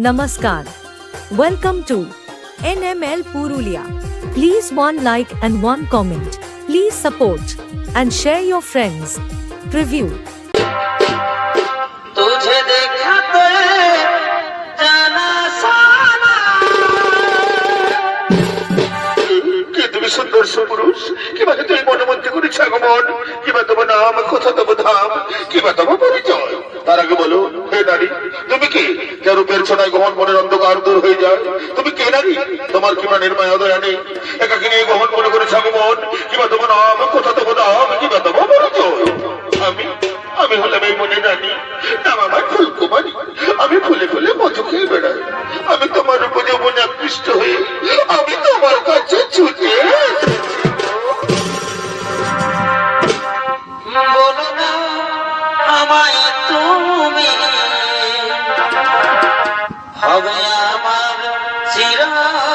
नमस्कार। Welcome to N M L Purulia please one like and one comment please support and share your friends review কিবা তুমি মনোমন্ত্রী করেছ আগমন কিবা তোমার নাম, কোথা তব ধাম, কিবা তব পরিচয়। তার আগে বলো, হে নারী, তুমি কি? যার রূপের ছড়ায় মনের অন্ধকার দূর হয়ে যায়। তুমি কে নারী? তোমার কিবা নেই? মনে আগমন কিবা নাম তব ধাম, কিবা তব পরিচয়। আমি আমি হলাম এই মনে রানী। নাম আমার ফুলকুমারী। আমি ফুলে ফুলে মধু খেয়ে বেড়াই। আমি তোমার উপরে মনে আকৃষ্ট হয়ে বলো না আমায় তুমি। হবে আমার চিরদিনী